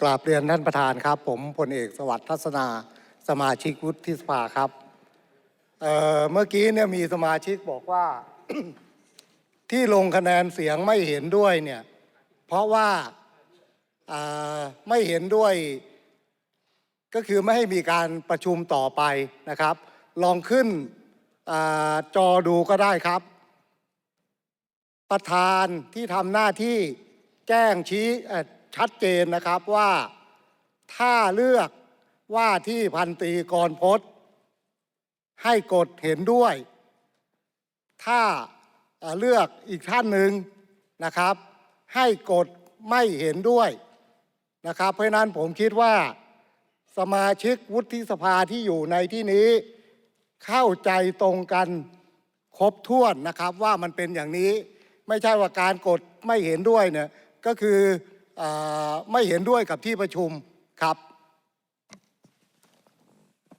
กราบเรียนท่านประธานครับ ผมพลเอกสวัสดิ์ทัศนาสมาชิกวุฒิสภาครับเเมื่อกี้เนี่ยมีสมาชิกบอกว่า ที่ลงคะแนนเสียงไม่เห็นด้วยเนี่ยเพราะว่าาไม่เห็นด้วย ก็คือไม่ให้มีการประชุมต่อไปนะครับ ลองขึ้นอจอดูก็ได้ครับ ประธานที่ทำหน้าที่แจ้งชี้ ชัดเจนนะครับว่าถ้าเลือกว่าที่พันตีกรพจน์ให้กดเห็นด้วย ถ้าเลือกอีกท่านหนึ่งนะครับ ให้กดไม่เห็นด้วยนะครับ เพราะนั้นผมคิดว่าสมาชิกวุฒิสภาที่อยู่ในที่นี้ เข้าใจตรงกันครบถ้วนนะครับว่ามันเป็นอย่างนี้ ไม่ใช่ว่าการกดไม่เห็นด้วยเนี่ยก็คือ ไม่เห็นด้วยกับที่ประชุมครับ